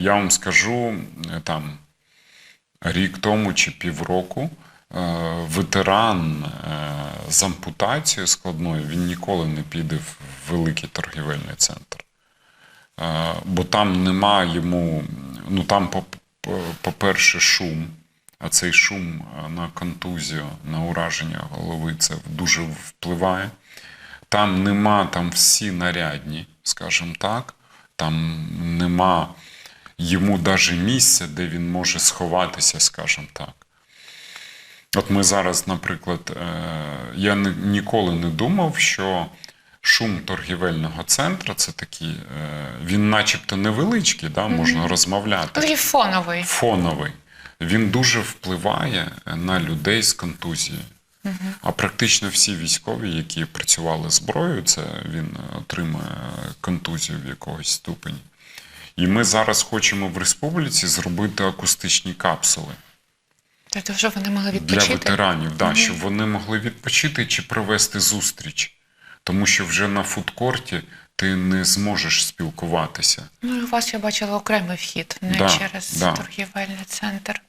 Я вам скажу е, там рік тому чи півроку. е, Ветеран е, з ампутацією складною він ніколи не піде в великий торгівельний центр. Бо там нема йому, ну там, по- по- по-перше, шум, а цей шум на контузію, на ураження голови це дуже впливає. Там нема там всі нарядні, скажімо так. Там нема йому навіть місця, де він може сховатися, скажімо так. От ми зараз, наприклад, е, я ніколи не думав, що шум торгівельного центру це такий, е, він начебто невеличкий, да, можна розмовляти Такий фоновий. фоновий, він дуже впливає на людей з контузією. А практично всі військові, які працювали зброєю, це він отримує контузію в якогось ступені. І ми зараз хочемо в республіці зробити акустичні капсули Тобто вже вони могли відпочити? для ветеранів, да, щоб вони могли відпочити чи провести зустріч. Тому що вже на фудкорті ти не зможеш спілкуватися. Ну, і у вас я бачила окремий вхід, не Да, через да. торгівельний центр.